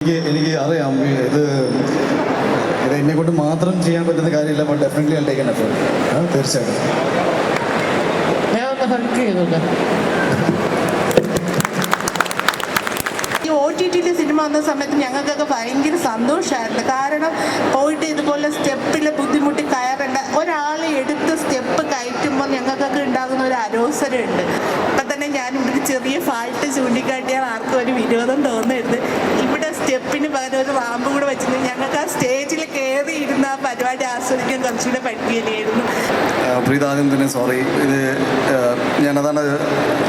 എനിക്ക് എനിക്ക് അറിയാം. ഇത് ഇത് എന്നെ കൊണ്ട് മാത്രം ചെയ്യാൻ പറ്റുന്ന കാര്യമില്ല but definitely I take effort തീർച്ചയായിട്ടും. ഞാൻ ഈ സിനിമ വന്ന സമയത്ത് ഞങ്ങൾക്കൊക്കെ ഭയങ്കര സന്തോഷമായിരുന്നു കാരണം പോയിട്ട് ഇതുപോലെ സ്റ്റെപ്പിൽ ബുദ്ധിമുട്ടി കയറേണ്ട ഒരാളെ എടുത്ത് സ്റ്റെപ്പ് കയറ്റുമ്പോൾ ഞങ്ങൾക്കൊക്കെ ഉണ്ടാകുന്ന ഒരു അരോസരമുണ്ട് ഇപ്പം തന്നെ ഞാൻ ഇവിടെ ചെറിയ ഫാൾട്ട് ചൂണ്ടിക്കാട്ടിയാൽ ആർക്കും ഒരു വിരോധം തോന്നരുത്. സ്റ്റെപ്പിന് പകരം ഒരു റാമ്പ് കൂടെ വെച്ചിട്ട് ഞങ്ങൾക്ക് ആ സ്റ്റേജിൽ കയറി ഇരുന്ന് ആ പരിപാടി ആസ്വദിക്കാൻ കുറച്ചുകൂടെ ആദ്യം തന്നെ സോറി ഇത് ഞാനതാണ്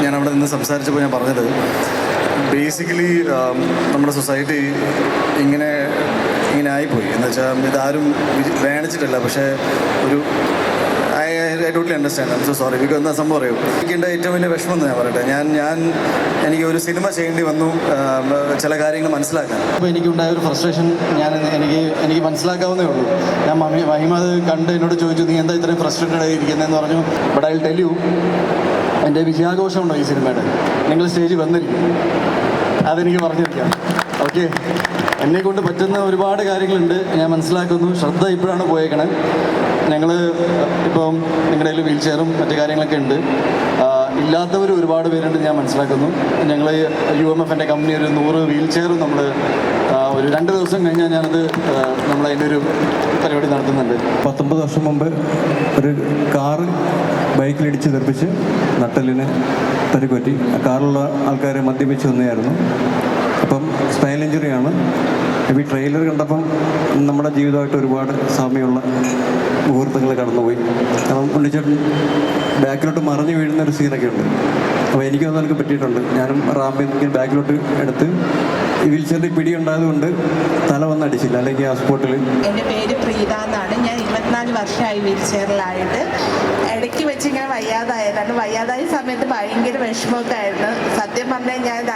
ഞാൻ അവിടെ നിന്ന് സംസാരിച്ചപ്പോൾ ഞാൻ പറഞ്ഞത്. ബേസിക്കലി നമ്മുടെ സൊസൈറ്റി ഇങ്ങനെ ഇങ്ങനെ ആയിപ്പോയി. എന്ന് വെച്ചാൽ ഇതാരും വേണിച്ചിട്ടല്ല പക്ഷേ ഒരു I totally understand so sorry എനിക്ക് എന്താ സംഭവം അറിയൂ? എനിക്കുണ്ട് ഏറ്റവും വലിയ വിഷമം എന്ന് ഞാൻ പറയട്ടെ. ഞാൻ ഞാൻ എനിക്ക് ഒരു സിനിമ ചെയ്യേണ്ടി വന്നു ചില കാര്യങ്ങൾ മനസ്സിലാക്കാൻ. അപ്പോൾ എനിക്കുണ്ടായ ഒരു ഫ്രസ്ട്രേഷൻ ഞാൻ എനിക്ക് എനിക്ക് മനസ്സിലാക്കാവുന്നേ ഉള്ളൂ. ഞാൻ മമ്മി മഹിമ കണ്ട് എന്നോട് ചോദിച്ചു നീ എന്താ ഇത്രയും ഫ്രസ്ട്രേറ്റഡ് ആയിരിക്കുന്നതെന്ന് പറഞ്ഞു? ബട്ട് ഐ ടെൽ യു എന്റെ വിജയാഘോഷമുണ്ടോ ഈ സിനിമയുടെ? നിങ്ങൾ സ്റ്റേജിൽ വന്നിരിക്കും. അതെനിക്ക് പറഞ്ഞിരിക്കാം. ഓക്കെ എന്നെ കൊണ്ട് പറ്റുന്ന ഒരുപാട് കാര്യങ്ങളുണ്ട്. ഞാൻ മനസ്സിലാക്കുന്നു. ശ്രദ്ധ ഇപ്പോഴാണ് പോയേക്കണേ. ഞങ്ങൾ ഇപ്പം നിങ്ങളുടെ കയ്യിൽ വീൽ ചെയറും മറ്റു കാര്യങ്ങളൊക്കെ ഉണ്ട്. ഇല്ലാത്തവർ ഒരുപാട് പേരുണ്ട് ഞാൻ മനസ്സിലാക്കുന്നു. ഞങ്ങൾ യു എം എഫിന്റെ കമ്പനി ഒരു നൂറ് വീൽ ചെയറും നമ്മൾ ഒരു രണ്ട് ദിവസം കഴിഞ്ഞാൽ ഞാനത് നമ്മൾ അതിന്റെ ഒരു പരിപാടി നടത്തുന്നുണ്ട്. പത്തൊമ്പത് വർഷം മുമ്പ് ഒരു കാറ് ബൈക്കിലിടിച്ച് തെറിപ്പിച്ച് നട്ടലിന് പരിക്കുപറ്റി ആ കാറിലുള്ള ആൾക്കാരെ മദ്യപിച്ച് വന്നതായിരുന്നു അപ്പം സ്പൈനൽ ഇഞ്ചുറിയാണ് ഈ ട്രെയിലർ കണ്ടപ്പം നമ്മുടെ ജീവിതമായിട്ട് ഒരുപാട് സാമ്യമുള്ള മുഹൂർത്തങ്ങൾ കടന്നുപോയി. കാരണം പുള്ളിച്ചേട്ടൻ ബാക്കിലോട്ട് മറിഞ്ഞു വീഴുന്ന ഒരു സീനൊക്കെ ഉണ്ട്. അപ്പോൾ എനിക്കും അതൊക്കെ പറ്റിയിട്ടുണ്ട്. ഞാനും റാമ്പിൽ നിന്ന് ബാക്കിലോട്ട് എടുത്ത് ഈ വീൽ പിടി ഉണ്ടായതുകൊണ്ട് തല വന്ന് അടിച്ചില്ല. അല്ലെങ്കിൽ ആ സ്പോട്ടിൽ എന്റെ പേര് പ്രീത എന്നാണ്. ഞാൻ ഇരുപത്തിനാല് വർഷമായി വീൽ ചെയറിലായിട്ട് ഇടയ്ക്ക് വെച്ച് ഇങ്ങനെ വയ്യാതായതാണ്. വയ്യാതായ സമയത്ത് ഭയങ്കര വിഷമമൊക്കെ ആയിരുന്നു. സത്യം പറഞ്ഞാൽ ഞാൻ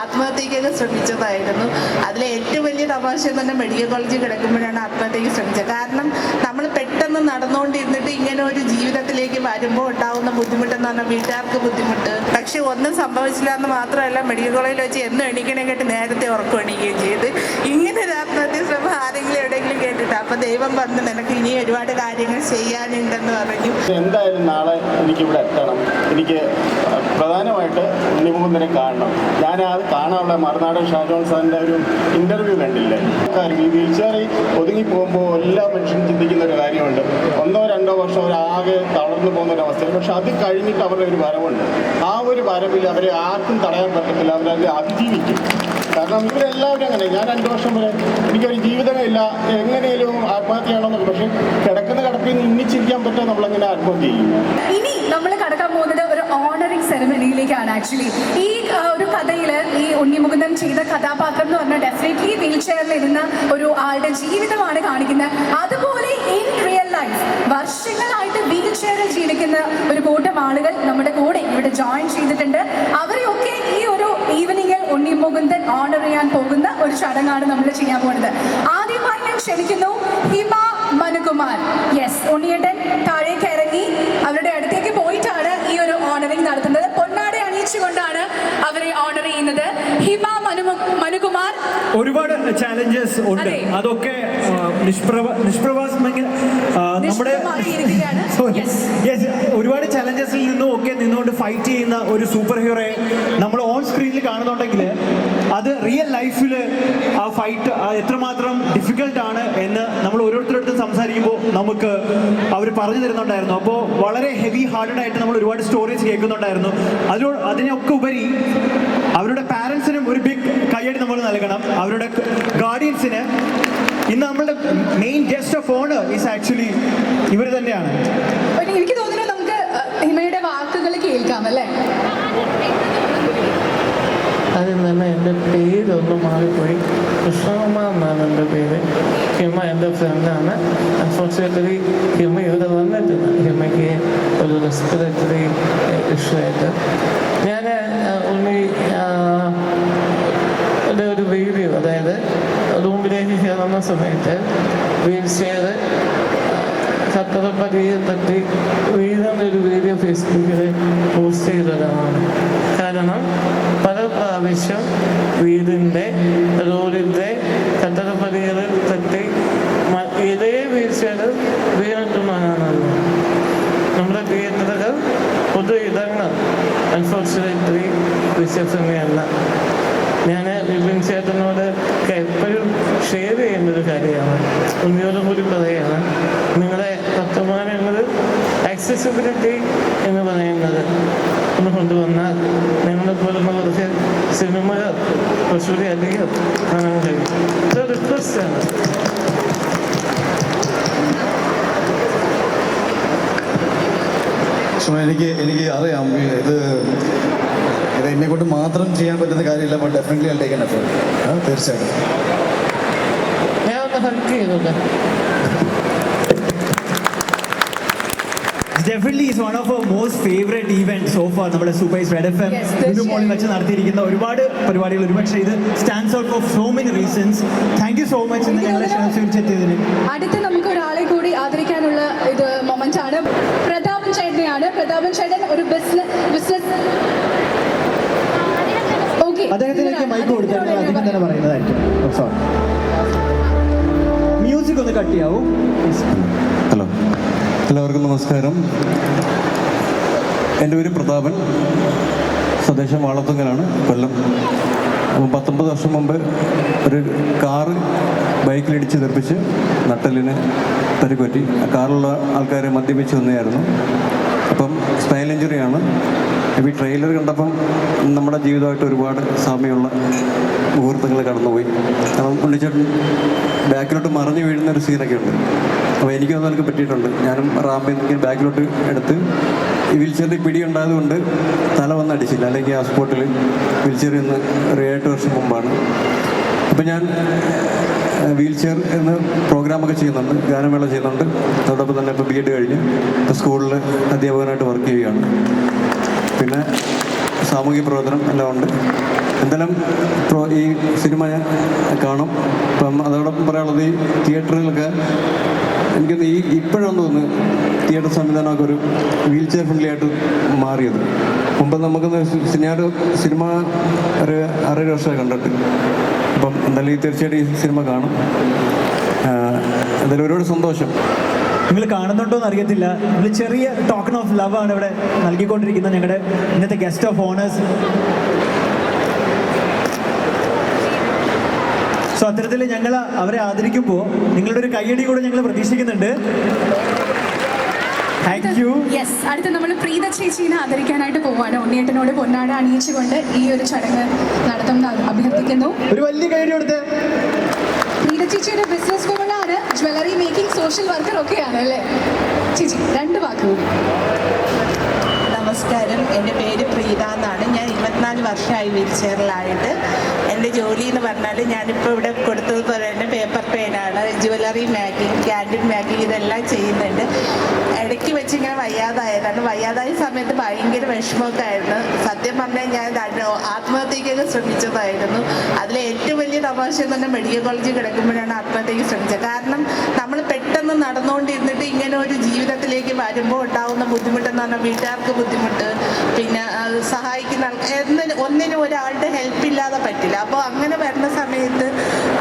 ആത്മഹത്യക്കൊക്കെ ശ്രമിച്ചതായിരുന്നു. അതിലെ ഏറ്റവും വലിയ തമാശ തന്നെ മെഡിക്കൽ കോളേജിൽ കിടക്കുമ്പോഴാണ് ആത്മഹത്യക്ക് ശ്രമിച്ചത്. കാരണം നമ്മൾ പെട്ടെന്ന് നടന്നുകൊണ്ടിരുന്നിട്ട് ഇങ്ങനെ ഒരു ജീവിതത്തിലേക്ക് വരുമ്പോൾ ഉണ്ടാവുന്ന ബുദ്ധിമുട്ടെന്ന് പറഞ്ഞാൽ വീട്ടുകാർക്ക് ബുദ്ധിമുട്ട്. പക്ഷെ ഒന്നും സംഭവിച്ചില്ല എന്ന് മാത്രമല്ല മെഡിക്കൽ കോളേജിൽ വെച്ച് എന്നും എണീക്കണേ കേട്ട് നേരത്തെ ഉറക്കം എണീക്കുകയും ചെയ്ത്. ഇങ്ങനെ ഒരു ആത്മഹത്യ ശ്രമം ആരെങ്കിലും എവിടെയെങ്കിലും കേട്ടിട്ട് അപ്പൊ ദൈവം പറഞ്ഞു നിനക്ക് ഇനി ഒരുപാട് കാര്യങ്ങൾ ചെയ്യാനുണ്ടെന്ന് പറഞ്ഞു. എന്തായാലും നാളെ എനിക്കിവിടെ എത്തണം. എനിക്ക് പ്രധാനമായിട്ട് ഉണ്ണിമുകുന്ദനെ കാണണം. ഞാൻ അത് കാണാനുള്ള മറുനാടൻ ഷാജോൺ സാറിന്റെ ഒരു ഇന്റർവ്യൂ കണ്ടില്ലേ. ഈ വീൽചെയറിൽ ഒതുങ്ങി പോകുമ്പോൾ എല്ലാ മനുഷ്യനും ചിന്തിക്കുന്ന ഒരു കാര്യമുണ്ട്. ഒന്നോ രണ്ടോ വർഷം അവരാകെ തളർന്നു പോകുന്ന ഒരു അവസ്ഥയിൽ പക്ഷെ അത് കഴിഞ്ഞിട്ട് അവരുടെ ഒരു വരവുണ്ട്. ആ ഒരു വരവിൽ അവരെ ആർക്കും തടയാൻ പറ്റത്തില്ല. അവരത് അതിജീവിക്കും. കാരണം ഇവരെല്ലാവരും അങ്ങനെ. ഞാൻ രണ്ടു വർഷം വരെ എനിക്കൊരു ജീവിതമേ ഇല്ല. എങ്ങനെയും ആത്മഹത്യ ആണോന്നൊക്കെ പക്ഷെ കിടക്കുന്ന കിടപ്പിൽ നിന്ന് ഇന്നിച്ചിരിക്കാൻ പറ്റാൻ നമ്മളെങ്ങനെ ആത്മഹത്യ ചെയ്യും? ഇനി നമ്മൾ കടക്കാൻ പോകുന്നത് ഓണറിംഗ് സെറമണിയിലേക്കാണ് ആക്ച്വലി. ഈ ഒരു കഥയിൽ ഈ ഉണ്ണിമുകുന്ദൻ ചെയ്ത കഥാപാത്രം എന്ന് പറഞ്ഞാൽ ഡെഫിനറ്റ്ലി വീൽ ചെയറിൽ ഇരുന്ന ഒരു ആളുടെ ജീവിതമാണ് കാണിക്കുന്നത്. അതുപോലെ ഇൻ റിയൽ ലൈഫ് വർഷങ്ങളായിട്ട് വീൽ ചെയറിൽ ജീവിക്കുന്ന ഒരു കൂട്ടം ആളുകൾ നമ്മുടെ കൂടെ ഇവിടെ ജോയിൻ ചെയ്തിട്ടുണ്ട്. അവരെയൊക്കെ ഈ ഒരു ഈവനിങ്ങിൽ ഉണ്ണിമുകുന്ദൻ ഓണർ ചെയ്യാൻ പോകുന്ന ഒരു ചടങ്ങാണ് നമ്മൾ ചെയ്യാൻ പോകുന്നത്. ആദ്യമായി ഞാൻ ക്ഷണിക്കുന്നു ഹിമ മനുകുമാർ. യെസ് ഉണ്ണിയേട്ടൻ താഴേക്ക് ഇറങ്ങി അവരുടെ അടുത്തേക്ക് പോയിട്ടാണ് ഈ ഒരു ഓണറിംഗ് നടത്തുന്നത് പൊന്നാട അണിയിച്ചുകൊണ്ടാണ് അവരെ ഓണർ ചെയ്യുന്നത് ഹിമ മനു മനുകുമാർ ഒരുപാട് ചാലഞ്ചസ് ഉണ്ട്. അതൊക്കെ നിഷ്പ്രഭ നിഷ്പ്രഭാസമെങ്കിൽ നമ്മുടെ ഒരുപാട് ഫൈറ്റ് ചെയ്യുന്ന ഒരു സൂപ്പർ ഹീറോയെ നമ്മൾ ഓൺ സ്ക്രീനിൽ കാണുന്നുണ്ടെങ്കിൽ അത് റിയൽ ലൈഫിൽ ആ ഫൈറ്റ് എത്രമാത്രം ഡിഫിക്കൽട്ട് ആണ് എന്ന് നമ്മൾ ഓരോരുത്തരടുത്തും സംസാരിക്കുമ്പോൾ നമുക്ക് അവർ പറഞ്ഞു തരുന്നുണ്ടായിരുന്നു. അപ്പോൾ വളരെ ഹെവി ഹാർഡഡ് ആയിട്ട് നമ്മൾ ഒരുപാട് സ്റ്റോറീസ് കേൾക്കുന്നുണ്ടായിരുന്നു. അതിലോ അതിനൊക്കെ ഉപരി അവരുടെ പാരൻസിനും ഒരു ബിഗ് കൈയടി നമ്മൾ നൽകണം. അവരുടെ ഗാർഡിയൻസിന് ഇന്ന് നമ്മളുടെ main guest of honour is actually ഇവർ തന്നെയാണ്. എനിക്ക് തോന്നുന്നു കേൾക്കാം അല്ലേ ആദ്യം തന്നെ എന്റെ പേരൊന്ന് മാറിപ്പോയി. കൃഷ്ണകുമാർ എന്നാണ് എന്റെ പേര്. ഹിമ എന്റെ ഫ്രണ്ടാണ് അൺഫോർച്ചുനേറ്റ്ലി ഹിമ ഇവിടെ വന്നിട്ടില്ല. ഹിമയ്ക്ക് ഒരു റെസ്പിറേറ്ററി ഇഷ്യൂ ആയിട്ട് ഞാൻ ഉണ്ണി ഒരു വീഡിയോ അതായത് റൂമിലേക്ക് കയറുന്ന സമയത്ത് വീൽ ചെയർ ഖത്തറപ്പടിയെ തട്ടി വീഴുന്നൊരു വീഡിയോ ഫേസ്ബുക്കിൽ പോസ്റ്റ് ചെയ്തതാണ്. കാരണം പല പ്രാവശ്യം വീടിന്റെ റോഡിന്റെ കട്ടടപ്പടികൾ തട്ടി മ- ഇതേ വീഴ്ചയിൽ വീണിട്ടുള്ളതാണ് നമ്മുടെ തിയേറ്ററുകൾ പൊതു ഇടങ്ങൾ. അൺഫോർച്ചുനേറ്റ്ലി വിശ്വസനീയല്ല. ഞാൻ വിപിൻ ചേട്ടനോട് എപ്പോഴും ഷെയർ ചെയ്യുന്ന ഒരു കാര്യമാണ്. ഒന്നിയോടും കൂടി പറയുകയാണ് ആക്സസിബിലിറ്റി എന്ന് പറയുന്നത്. ഒന്ന് കൊണ്ടുവന്നാൽ നിങ്ങളെ പോലുള്ള കുറച്ച് സിനിമയോ കുറച്ചുകൂടി അല്ലെങ്കിൽ കാണാൻ കഴിയും. റിക്വസ്റ്റാണ് എനിക്ക് എനിക്ക് അറിയാം. ഇത് ഇത് എന്നെ കൊണ്ട് മാത്രം ചെയ്യാൻ പറ്റുന്ന കാര്യമില്ല but definitely I taken effort തീർച്ചയായിട്ടും. ഞാൻ ഒന്ന് ഹെൽപ്പ് ചെയ്തോട്ടെ. Definitely is one of our most favourite event so far നമ്മുടെ super red F M Yes, Lulu മോളിൽ വെച്ച് നടത്തിയിരിക്കുന്ന ഒരുപാട് പരിപാടികൾ ഒരുപക്ഷെ ഇത് stands out for so many reasons thank you so much ഇന്ന് ഞങ്ങളെ ക്ഷണിച്ചെത്തിയതിന് അടുത്ത് നമുക്ക് ഒരാളെ കൂടി ആദരിക്കാനുള്ള ഇത് മൊമെന്റ് ആണ്. പ്രതാപൻ ചേട്ടനെയാണ്. പ്രതാപൻ ചേട്ടൻ ഒരു ബിസിനസ് ബിസിനസ് അദ്ദേഹത്തിലേക്ക് മൈക്ക് കൊടുത്താൽ അദ്ദേഹം തന്നെ പറയുന്നതായിരിക്കും. മ്യൂസിക് ഒന്ന് കട്ടിയാവും ഹലോ എല്ലാവർക്കും നമസ്കാരം. എന്റെ പേര് പ്രതാപൻ. സ്വദേശം വാളത്തുങ്കലാണ് കൊല്ലം. അപ്പം പത്തൊമ്പത് വർഷം മുമ്പ് ഒരു കാറ് ബൈക്കിലിടിച്ച് തെറിപ്പിച്ച് നട്ടലിന് പരിക്കുപറ്റി ആ കാറിലുള്ള ആൾക്കാരെ മദ്യപിച്ച് വന്നതായിരുന്നു അപ്പം സ്പൈൻ ഇഞ്ചുറിയാണ് ഈ ട്രെയിലർ കണ്ടപ്പം നമ്മുടെ ജീവിതമായിട്ട് ഒരുപാട് സാമ്യമുള്ള മുഹൂർത്തങ്ങൾ കടന്നുപോയി. കാരണം പുള്ളിച്ചേട്ടൻ ബാക്കിലോട്ട് മറിഞ്ഞു വീഴുന്ന ഒരു സീനൊക്കെ ഉണ്ട്. അപ്പോൾ എനിക്കൊന്നും എനിക്ക് പറ്റിയിട്ടുണ്ട്. ഞാനും റാമ്പിൽ നിന്ന് ബാക്കിലോട്ട് എടുത്ത് ഈ വീൽ ചെയറിൽ പിടി ഉണ്ടായതുകൊണ്ട് തല വന്ന് അടിച്ചില്ല. അല്ലെങ്കിൽ ആ സ്പോട്ടിൽ വീൽചെയർ ഇന്ന് ഒരു ഏഴ് വർഷം മുമ്പാണ്. അപ്പം ഞാൻ വീൽ ചെയർ എന്ന് പ്രോഗ്രാമൊക്കെ ചെയ്യുന്നുണ്ട്. ഗാനമേള ചെയ്യുന്നുണ്ട്. അതോടൊപ്പം തന്നെ ഇപ്പോൾ ബി എഡ് കഴിഞ്ഞ് ഇപ്പോൾ സ്കൂളിൽ അധ്യാപകനായിട്ട് വർക്ക് ചെയ്യുകയാണ്. പിന്നെ സാമൂഹിക പ്രവർത്തനം എല്ലാം ഉണ്ട്. എന്തായാലും ഈ സിനിമ ഞാൻ കാണും. അപ്പം അതോടൊപ്പം പറയാനുള്ളത് ഈ തിയേറ്ററിലൊക്കെ എനിക്കൊന്ന് ഈ ഇപ്പോഴാണ് തോന്നുന്നത് തിയേറ്റർ സംവിധാനമൊക്കെ ഒരു വീൽ ചെയർ ഫ്രണ്ട്ലി ആയിട്ട് മാറിയത്. മുമ്പ് നമുക്ക് സിനിമയുടെ സിനിമ ഒരു അറേ വർഷമായി കണ്ടിട്ട്. അപ്പം എന്തായാലും ഈ തീർച്ചയായിട്ടും ഈ സിനിമ കാണും. എന്തായാലും ഒരുപാട് സന്തോഷം. നിങ്ങൾ കാണുന്നുണ്ടോ എന്ന് അറിയത്തില്ല. നിങ്ങൾ ചെറിയ ടോക്കൺ ഓഫ് ലവ് ആണ് ഇവിടെ നൽകിക്കൊണ്ടിരിക്കുന്നത് ഞങ്ങളുടെ ഇന്നത്തെ ഗസ്റ്റ് ഓഫ് ഓണേഴ്സ് സോ അത്തരത്തിൽ ഞങ്ങൾ അവരെ ആദരിക്കുമ്പോൾ നിങ്ങളുടെ ഒരു കയ്യടി കൂടെ ഞങ്ങൾ പ്രതീക്ഷിക്കുന്നുണ്ട്. അടുത്ത യു യെസ് അടുത്ത് നമ്മൾ പ്രീത ചേച്ചീനെ ആദരിക്കാനായിട്ട് പോവാണ്. ഉണ്ണിയേട്ടനോട് പൊന്നാട അണിയിച്ചുകൊണ്ട് ഈ ഒരു ചടങ്ങ് നടത്തുന്ന അഭ്യർത്ഥിക്കുന്നു. ഒരു വലിയ കൈയടി കൊടുത്ത്. പ്രീത ചേച്ചിയുടെ ബിസിനസ് വുമണാണ് ജ്വല്ലറി മേക്കിംഗ് സോഷ്യൽ വർക്കർ ഒക്കെയാണ് അല്ലേ? ചേച്ചി രണ്ട് വാക്കുകൾ നമസ്കാരം. എന്റെ പേര് പ്രീത എന്നാണ്. ഞാൻ ഇരുപത്തിനാല് വർഷമായി വീൽ ചെയറിലായിട്ട്. എന്റെ ജോലി എന്ന് പറഞ്ഞാൽ ഞാനിപ്പോൾ ഇവിടെ കൊടുത്തതുപോലെ തന്നെ പേപ്പർ പെയിനാണ് ജുവലറി മേക്കിംഗ് ക്യാൻഡിൽ മേക്കിംഗ് ഇതെല്ലാം ചെയ്യുന്നുണ്ട്. ഇടയ്ക്ക് വെച്ച് ഇങ്ങനെ വയ്യാതായതാണ്. വയ്യാതായ സമയത്ത് ഭയങ്കര വിഷമമൊക്കെ ആയിരുന്നു സത്യം പറഞ്ഞാൽ ഞാൻ ആത്മഹത്യക്കൊക്കെ ശ്രമിച്ചതായിരുന്നു. അതിലെ ഏറ്റവും വലിയ തമാശ പറഞ്ഞാൽ മെഡിക്കൽ കോളേജിൽ കിടക്കുമ്പോഴാണ് ആത്മഹത്യക്ക് ശ്രമിച്ചത്. കാരണം നമ്മൾ പെട്ടെന്ന് നടന്നുകൊണ്ടിരുന്നിട്ട് ഇങ്ങനെ ഒരു ജീവിതത്തിലേക്ക് വരുമ്പോൾ ഉണ്ടാവുന്ന ബുദ്ധിമുട്ടെന്ന് പറഞ്ഞാൽ വീട്ടുകാർക്ക് ബുദ്ധിമുട്ട് പിന്നെ സഹായിക്കുന്ന എന്തിന് ഒന്നിനും ഒരാളുടെ ഹെൽപ്പ് ഇല്ലാതെ പറ്റില്ല. അപ്പോൾ അങ്ങനെ വരുന്ന സമയത്ത്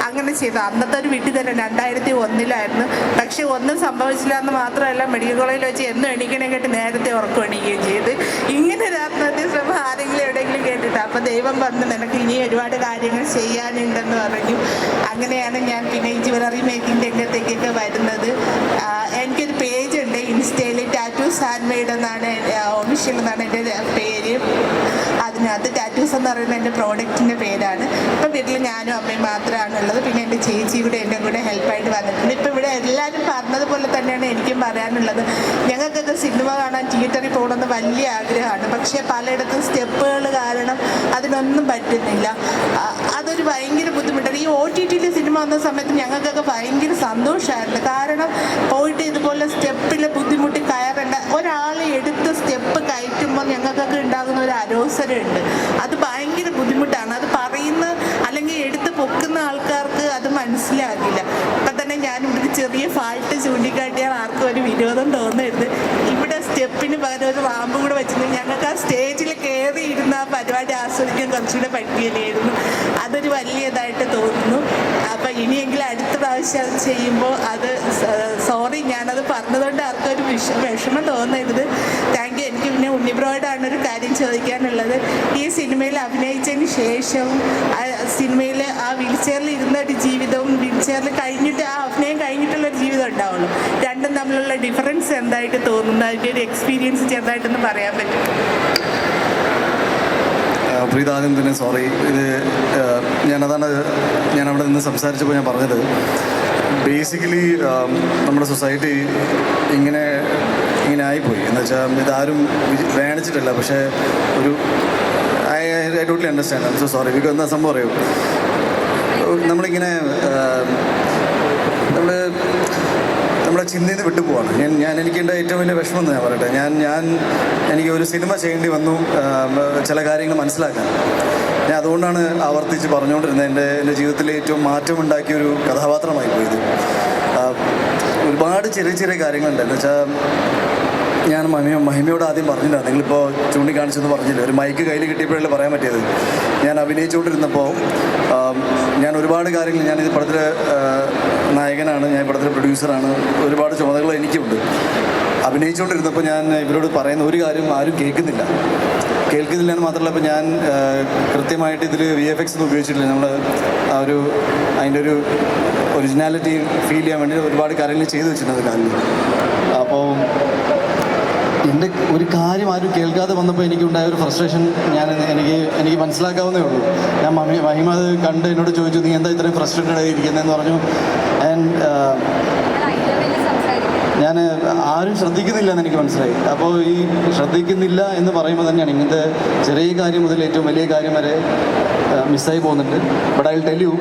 അങ്ങനെ ചെയ്തു. അന്നത്തെ ഒരു വീട്ടിൽ തന്നെ രണ്ടായിരത്തി ഒന്നിലായിരുന്നു. പക്ഷെ ഒന്നും സംഭവിച്ചില്ല എന്ന് മാത്രമല്ല മെഡിക്കൽ കോളേജിൽ വെച്ച് എന്നും എണീക്കണേ കേട്ട് നേരത്തെ ഉറക്കം എണീക്കുകയും ചെയ്ത്. അപ്പോൾ ദൈവം പറഞ്ഞു നിനക്ക് ഇനി ഒരുപാട് കാര്യങ്ങൾ ചെയ്യാനുണ്ടെന്ന് പറഞ്ഞു. അങ്ങനെയാണ് ഞാൻ പിന്നെ ഈ ജ്വല്ലറി മേക്കിംഗ് രംഗത്തേക്കൊക്കെ വരുന്നത്. എനിക്കൊരു പേജ് ഉണ്ട് ഇൻസ്റ്റയിൽ ടാറ്റൂസ് ഹാൻഡ് മെയ്ഡ് എന്നാണ് ഒഫീഷ്യൽ എന്നാണ് എന്റെ പേര്. അതിനകത്ത് ടാറ്റൂസ് എന്ന് പറയുന്നത് എന്റെ പ്രോഡക്റ്റിന്റെ പേരാണ്. ഇപ്പം വീട്ടിൽ ഞാനും അമ്മയും മാത്രമാണ് ഉള്ളത്. പിന്നെ എന്റെ ചേച്ചി ഇവിടെ എന്റെ കൂടെ ഹെൽപ്പായിട്ട് വന്നിട്ടുണ്ട്. ഇപ്പം ഇവിടെ എല്ലാവരും പറഞ്ഞതുപോലെ തന്നെയാണ് എനിക്കും പറയാനുള്ളത്. ഞങ്ങൾക്കൊക്കെ സിനിമ കാണാൻ തിയേറ്ററിൽ പോകണമെന്ന് വലിയ ആഗ്രഹമാണ്. പക്ഷേ പലയിടത്തും സ്റ്റെപ്പുകൾ കാരണം അതിനൊന്നും പറ്റുന്നില്ല. അതൊരു ഭയങ്കര ബുദ്ധിമുട്ടാണ്. ഈ ഒ ടി ടിയിൽ സിനിമ വന്ന സമയത്ത് ഞങ്ങൾക്കൊക്കെ ഭയങ്കര സന്തോഷമായിരുന്നു കാരണം പോയിട്ട് ഇതുപോലെ സ്റ്റെപ്പിൽ ബുദ്ധിമുട്ടി കയറേണ്ട ഒരാൾ എടുത്ത് സ്റ്റെപ്പ് കയറ്റുമ്പോൾ ഞങ്ങൾക്കൊക്കെ ഉണ്ടാകുന്ന ഒരു അരോസരമുണ്ട് അത് ഭയങ്കര ബുദ്ധിമുട്ടാണ്. അത് പറയുന്ന അല്ലെങ്കിൽ എടുത്ത് പൊക്കുന്ന ആൾക്കാർക്ക് അത് മനസ്സിലാകില്ല. ഇപ്പം തന്നെ ഞാൻ ഇവിടെ ചെറിയ ഫാൾട്ട് ചൂണ്ടിക്കാട്ടിയാൽ ആർക്കും ഒരു വിരോധം തോന്നരുത്. ഇവിടെ സ്റ്റെപ്പിന് പകരം ഒരു റാമ്പ് കൂടെ വെച്ചിരുന്നു. ഞങ്ങൾക്ക് ആ സ്റ്റേജിൽ കയറി ഇരുന്ന് ആ പരിപാടി ആസ്വദിക്കാൻ കുറച്ചുകൂടെ പറ്റിയില്ലായിരുന്നു അതൊരു വലിയ ഇതായിട്ട് തോന്നുന്നു. അപ്പം ഇനിയെങ്കിലും അടുത്ത പ്രാവശ്യം അത് ചെയ്യുമ്പോൾ അത് സോറി ഞാനത് പറഞ്ഞതുകൊണ്ട് ആർക്കും ഒരു വിഷ വിഷമം തോന്നരുത്. പിന്നെ ഒരു കാര്യം ചോദിക്കാനുള്ളത്. ഈ സിനിമയിൽ അഭിനയിച്ചതിന് ശേഷവും ആ സിനിമയിൽ ആ വീൽ ചെയറിൽ ഇരുന്ന ഒരു ജീവിതവും വീൽ ചെയറിൽ കഴിഞ്ഞിട്ട് ആ അഭിനയം കഴിഞ്ഞിട്ടുള്ള ഒരു ജീവിതം ഉണ്ടാവുള്ളൂ. രണ്ടും തമ്മിലുള്ള ഡിഫറൻസ് എന്തായിട്ട് തോന്നുന്നു? അതിന്റെ ഒരു എക്സ്പീരിയൻസ് ചെറുതായിട്ടൊന്ന് പറയാൻ പറ്റും പ്രീത തന്നെ സോറി ഇത് ഞാനതാണ് ഞാൻ അവിടെ നിന്ന് സംസാരിച്ചപ്പോൾ ഞാൻ പറഞ്ഞത്. ബേസിക്കലി നമ്മുടെ സൊസൈറ്റി ഇങ്ങനെ ഇങ്ങനെ ആയിപ്പോയി എന്ന് വെച്ചാൽ ഇതാരും വേണിച്ചിട്ടില്ല പക്ഷേ ഒരു I I totally understand so sorry because എന്താ സംഭവം അറിയൂ? നമ്മളിങ്ങനെ നമ്മൾ നമ്മുടെ ചിന്തയിൽ നിന്ന് വിട്ടുപോവാണ്. ഞാൻ ഞാൻ എനിക്ക് എന്റെ ഏറ്റവും വലിയ വിഷമം എന്ന് ഞാൻ പറയട്ടെ? ഞാൻ ഞാൻ എനിക്ക് ഒരു സിനിമ ചെയ്യേണ്ടി വന്നു ചില കാര്യങ്ങൾ മനസ്സിലാക്കാൻ. ഞാൻ അതുകൊണ്ടാണ് ആവർത്തിച്ച് പറഞ്ഞുകൊണ്ടിരുന്നത്. എന്റെ എന്റെ ജീവിതത്തിലെ ഏറ്റവും മാറ്റമുണ്ടാക്കിയ ഒരു കഥാപാത്രമായി പോയത്. ഒരുപാട് ചെറിയ ചെറിയ കാര്യങ്ങളുണ്ട്. എന്ന് വെച്ചാൽ ഞാൻ മഹിമ മഹിമയോട് ആദ്യം പറഞ്ഞില്ല. നിങ്ങളിപ്പോൾ ചൂണ്ടിക്കാണിച്ചെന്ന് പറഞ്ഞില്ല. ഒരു മൈക്ക് കയ്യിൽ കിട്ടിയപ്പോഴല്ലേ പറയാൻ പറ്റിയത്. ഞാൻ അഭിനയിച്ചുകൊണ്ടിരുന്നപ്പോൾ ഞാൻ ഒരുപാട് കാര്യങ്ങൾ ഞാൻ ഈ പടത്തിലെ നായകനാണ്. ഞാൻ പടത്തിലെ പ്രൊഡ്യൂസറാണ്. ഒരുപാട് ചുമതലകൾ എനിക്കുണ്ട്. അഭിനയിച്ചുകൊണ്ടിരുന്നപ്പോൾ ഞാൻ ഇവരോട് പറയുന്ന ഒരു കാര്യം ആരും കേൾക്കുന്നില്ല. കേൾക്കുന്നില്ല എന്ന് മാത്രമല്ല ഇപ്പോൾ ഞാൻ കൃത്യമായിട്ട് ഇതിൽ വി എഫ് എക്സ് ഒന്നും ഉപയോഗിച്ചിട്ടില്ല. നമ്മൾ ആ ഒരു അതിന്റെ ഒരു ഒറിജിനാലിറ്റി ഫീൽ ചെയ്യാൻ വേണ്ടി ഒരുപാട് കാര്യങ്ങൾ ചെയ്തു വെച്ചിട്ടുണ്ട് അതിൽ അപ്പോൾ എന്റെ ഒരു കാര്യം ആരും കേൾക്കാതെ വന്നപ്പോൾ എനിക്കുണ്ടായ ഒരു ഫ്രസ്ട്രേഷൻ ഞാൻ എനിക്ക് എനിക്ക് മനസ്സിലാക്കാവുന്നേ ഉള്ളൂ. ഞാൻ മമ്മി മഹിമ അത് കണ്ട് എന്നോട് ചോദിച്ചു നീ എന്താ ഇത്രയും ഫ്രസ്ട്രേറ്റഡ് ആയിരിക്കുന്നതെന്ന് പറഞ്ഞു. ആൻഡ് ഞാൻ ആരും ശ്രദ്ധിക്കുന്നില്ല എന്ന് എനിക്ക് മനസ്സിലായി. അപ്പോൾ ഈ ശ്രദ്ധിക്കുന്നില്ല എന്ന് പറയുമ്പോൾ തന്നെയാണ് ഇങ്ങനത്തെ ചെറിയ കാര്യം മുതൽ ഏറ്റവും വലിയ കാര്യം വരെ മിസ്സായി പോകുന്നുണ്ട്. ബട്ട് ഐ ടെൽ യു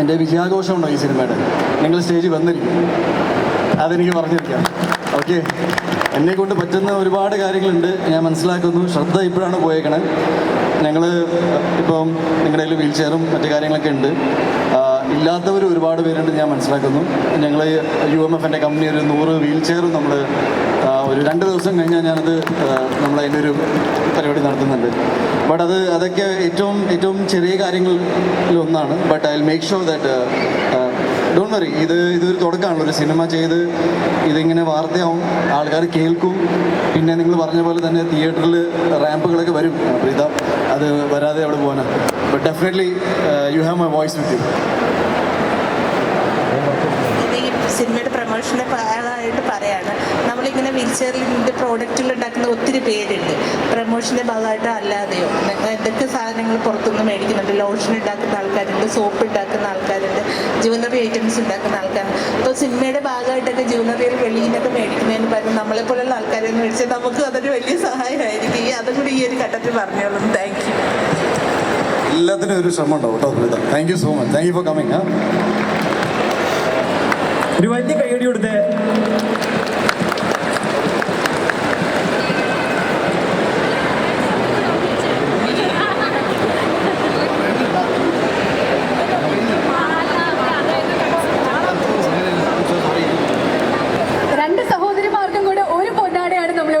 എന്റെ വിജയാഘോഷമുണ്ടോ ഈ സിനിമയുടെ? നിങ്ങൾ സ്റ്റേജിൽ വന്നിരിക്കും. അതെനിക്ക് പറഞ്ഞിരിക്കാം. ഓക്കെ എന്നെ കൊണ്ട് പറ്റുന്ന ഒരുപാട് കാര്യങ്ങളുണ്ട്. ഞാൻ മനസ്സിലാക്കുന്നു. ശ്രദ്ധ ഇപ്പോഴാണ് പോയേക്കണേ. ഞങ്ങൾ ഇപ്പം നിങ്ങളുടെ കയ്യിൽ വീൽ ചെയറും മറ്റു കാര്യങ്ങളൊക്കെ ഉണ്ട്. ഇല്ലാത്തവർ ഒരുപാട് പേരുണ്ട് ഞാൻ മനസ്സിലാക്കുന്നു. ഞങ്ങൾ യു എം എഫിന്റെ കമ്പനി ഒരു നൂറ് വീൽ ചെയറും നമ്മൾ ഒരു രണ്ട് ദിവസം കഴിഞ്ഞാൽ ഞാനത് നമ്മളതിന്റെ ഒരു പരിപാടി നടത്തുന്നുണ്ട്. ബട്ട് അത് അതൊക്കെ ഏറ്റവും ഏറ്റവും ചെറിയ കാര്യങ്ങളിൽ ഒന്നാണ്. But I make sure that don't worry ഇത് ഇതൊരു തുടക്കമാണല്ലോ. ഒരു സിനിമ ചെയ്ത് ഇതിങ്ങനെ വാർത്തയാവും. ആൾക്കാർ കേൾക്കും. പിന്നെ നിങ്ങൾ പറഞ്ഞ പോലെ തന്നെ തിയേറ്ററിൽ റാമ്പുകളൊക്കെ വരും. പ്രീത അത് വരാതെ അവിടെ പോകാനാ but definitely you have my voice with you സിനിമയുടെ പ്രൊമോഷന്റെ ഭാഗമായിട്ട് പറയാണ്. നമ്മളിങ്ങനെ വീൽചെയറിൽ ഇതിന്റെ പ്രോഡക്റ്റുകൾ ഉണ്ടാക്കുന്ന ഒത്തിരി പേരുണ്ട്. പ്രൊമോഷന്റെ ഭാഗമായിട്ടോ അല്ലാതെയോ. എന്തൊക്കെ സാധനങ്ങൾ പുറത്തുനിന്ന് മേടിക്കുന്നുണ്ട്. ലോഷൻ ഉണ്ടാക്കുന്ന ആൾക്കാരുണ്ട് സോപ്പ് ഉണ്ടാക്കുന്ന ആൾക്കാരുണ്ട്. ജുവലറി ഐറ്റംസ് ഉണ്ടാക്കുന്ന ആൾക്കാർ അപ്പോൾ സിനിമയുടെ ഭാഗമായിട്ടൊക്കെ ജുവലറിയിൽ വെളിയിൽ നിന്നൊക്കെ മേടിക്കുന്നതിന് പകരം നമ്മളെപ്പോലുള്ള ആൾക്കാരെ മേടിച്ചാൽ നമുക്ക് അതൊരു വലിയ സഹായമായിരിക്കും. ഈ അതും കൂടി ഈ ഒരു ഘട്ടത്തിൽ പറഞ്ഞോളൂ താങ്ക് യു എല്ലാത്തിനും ഒരു ശ്രമം ഉണ്ടാവും കേട്ടോ thank you so much thank you for coming ഒരു വലിയ കൈയടി കൊടുത്തേ രണ്ട് സഹോദരിമാർക്കും കൂടെ ഒരു പൊന്നാടയാണ് നമ്മളിവിടെ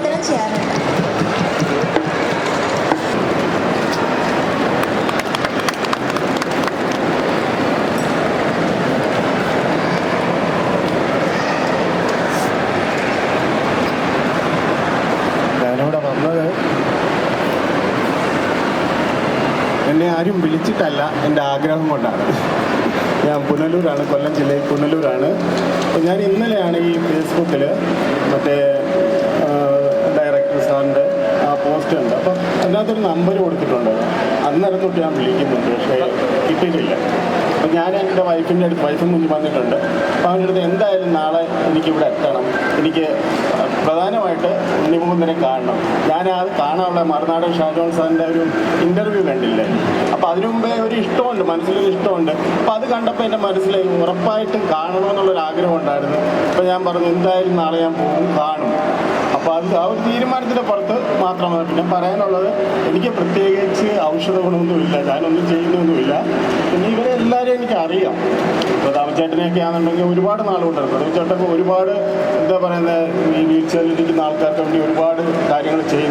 ചെയ്യാറുണ്ട് എന്നെ ആരും വിളിച്ചിട്ടല്ല എന്റെ ആഗ്രഹം കൊണ്ടാണ്. ഞാൻ പുനലൂരാണ് കൊല്ലം ജില്ലയിൽ പുനലൂരാണ്. ഞാൻ ഇന്നലെയാണ് ഈ ഫേസ്ബുക്കിൽ മറ്റേ ആ പോസ്റ്റ് ഉണ്ട്. അപ്പം അതിനകത്തൊരു നമ്പർ കൊടുത്തിട്ടുണ്ട്. അന്നേരം തൊട്ട് ഞാൻ വിളിക്കുന്നുണ്ട്. പക്ഷേ കിട്ടിയിട്ടില്ല. അപ്പം ഞാൻ എന്റെ വൈഫിന്റെ അടുത്ത് വൈഫും മുന്നിൽ വന്നിട്ടുണ്ട് അപ്പം അവന്റെ അടുത്ത് എന്തായാലും നാളെ എനിക്കിവിടെ എത്തണം. എനിക്ക് പ്രധാനമായിട്ട് ഉണ്ണിമുകുന്ദനെ കാണണം. ഞാൻ അത് കാണാനുള്ള മറുനാടൻ ഷാജോൺ സാറിന്റെ ഒരു ഇന്റർവ്യൂ കണ്ടില്ലേ? അപ്പം അതിനു മുമ്പേ ഒരു ഇഷ്ടമുണ്ട്. മനസ്സിലൊരു ഇഷ്ടമുണ്ട്. അപ്പം അത് കണ്ടപ്പോൾ എന്റെ മനസ്സിൽ ഉറപ്പായിട്ടും കാണണമെന്നുള്ളൊരു ആഗ്രഹം ഉണ്ടായിരുന്നു. അപ്പം ഞാൻ പറഞ്ഞു എന്തായാലും നാളെ ഞാൻ പോകും കാണും. അപ്പോൾ അത് ആ ഒരു തീരുമാനത്തിന്റെ പുറത്ത് മാത്രമാണ്. പിന്നെ പറയാനുള്ളത് എനിക്ക് പ്രത്യേകിച്ച് ഔഷധ ഗുണമൊന്നുമില്ല ഞാനൊന്നും ചെയ്യുന്നൊന്നുമില്ല. പിന്നെ ഇവരെ എല്ലാവരെയും എനിക്ക് അറിയാം പ്രതാപചേട്ടനെയൊക്കെ ആണെന്നുണ്ടെങ്കിൽ ഒരുപാട് നാളുകൊണ്ട് ചേട്ടൻ ഒരുപാട് എന്താ പറയുന്നത് ഈ വീഴ്ചയിലിരിക്കുന്ന ആൾക്കാർക്ക് വേണ്ടി ഒരുപാട് കാര്യങ്ങൾ ചേച്ചി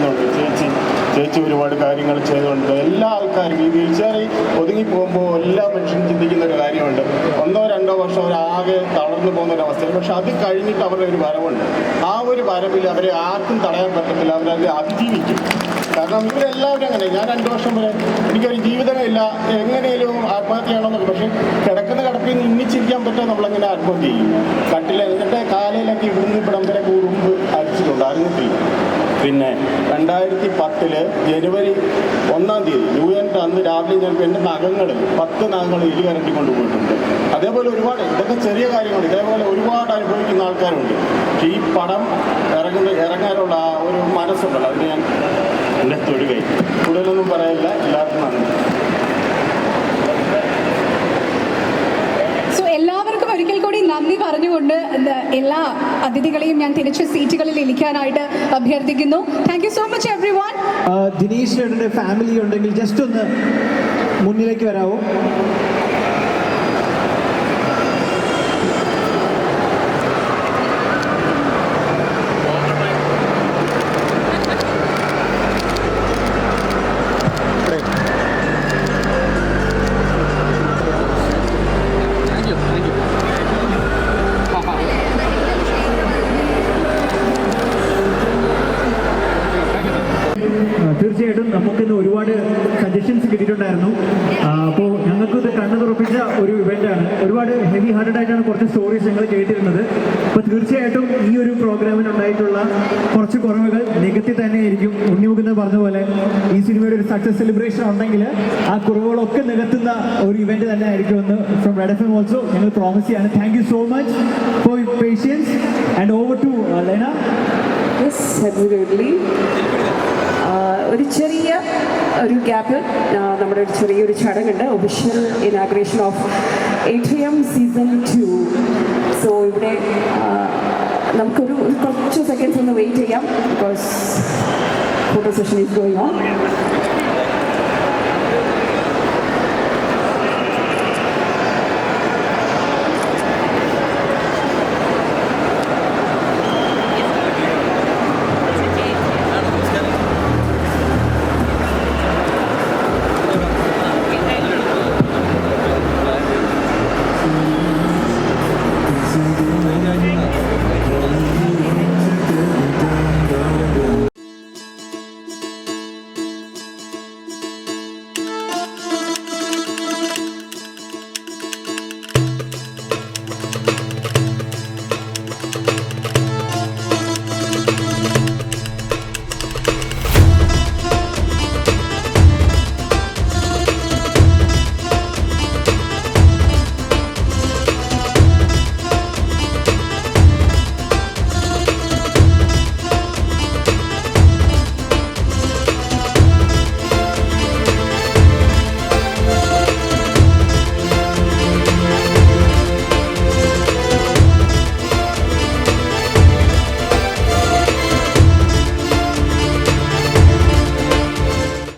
ഒരുപാട് കാര്യങ്ങൾ ചെയ്തുകൊണ്ട് എല്ലാ ആൾക്കാരും ഈ വീൽ ചെയറിൽ ഒതുങ്ങി പോകുമ്പോൾ എല്ലാ മനുഷ്യനും ചിന്തിക്കുന്ന ഒരു കാര്യമുണ്ട്. ഒന്നോ രണ്ടോ വർഷം അവരാകെ തളർന്നു പോകുന്ന ഒരു അവസ്ഥയിൽ. പക്ഷെ അത് കഴിഞ്ഞിട്ട് അവരുടെ ഒരു വരവുണ്ട്. ആ ഒരു വരവിൽ അവരെ ആർക്കും തടയാൻ പറ്റത്തില്ല. അവരത് അതിജീവിക്കും. കാരണം ഇവരെല്ലാവരും അങ്ങനെ. ഞാൻ രണ്ടു വർഷം വരെ എനിക്കൊരു ജീവിതമില്ല എങ്ങനെയും ആത്മഹത്യ പക്ഷെ കിടക്കുന്ന കിടപ്പിൽ നിന്ന് ഇന്നിച്ചിരിക്കാൻ പറ്റുമോ നമ്മളങ്ങനെ ആത്മഹത്യ ചെയ്യും? കട്ടിൽ എന്നിട്ട് കാലയിലൊക്കെ ഇവിടുന്ന് ഇവിടം വരെ കൂടുമ്പ് അരിച്ചിട്ടുണ്ട് അറിഞ്ഞിട്ടില്ല. പിന്നെ രണ്ടായിരത്തി പത്തിൽ ജനുവരി ഒന്നാം തീയതി യു എൻ അന്ന് രാവിലെ ഞാൻ എന്റെ നഖങ്ങൾ പത്ത് നഖങ്ങൾ എലി കരണ്ടി കൊണ്ടുപോയിട്ടുണ്ട്. അതേപോലെ ഒരുപാട് ഇതൊക്കെ ചെറിയ കാര്യങ്ങൾ ഇതേപോലെ ഒരുപാട് അനുഭവിക്കുന്ന ആൾക്കാരുണ്ട്. ഈ പടം ഇറങ്ങുന്ന ഇറങ്ങാനുള്ള ആ ഒരു മനസ്സുണ്ടല്ലോ. അതിന് ഞാൻ എന്റെ തൊഴുകൈ കൂടുതലൊന്നും പറയാനില്ല എല്ലാവർക്കും നന്ദി സോ എല്ലാവർക്കും ഒരിക്കൽ കൂടി നന്ദി പറഞ്ഞുകൊണ്ട് എല്ലാ അതിഥികളെയും ഞാൻ തിരിച്ച് സീറ്റുകളിൽ ഇരിക്കാനായിട്ട് അഭ്യർത്ഥിക്കുന്നു. Thank you so much everyone Dinesh family ഉണ്ടെങ്കിൽ ജസ്റ്റ് ഒന്ന് മുന്നിലേക്ക് വരാവോ? ഈ സിനിമയുടെ ഒരു സക്സസ് സെലിബ്രേഷൻ ഉണ്ടെങ്കിൽ ആ കുറവുകളൊക്കെ നികത്തുന്ന ഒരു ഇവന്റ് തന്നെ ആയിരിക്കുമെന്ന് from red F M also ഞങ്ങൾ പ്രോമിസ് ചെയ്യാണ്. Thank you so much for patience and over to Laina ഒരു ചെറിയ ഒരു ഗ്യാപ്പ് നമ്മുടെ ഒരു ചെറിയൊരു ചടങ്ങുണ്ട്. Official inauguration of M season two so ഇവിടെ ആ, നമുക്കൊരു കുറച്ച് സെക്കൻഡ്സ് ഒന്ന് വെയിറ്റ് ചെയ്യാം. Because photo session is going on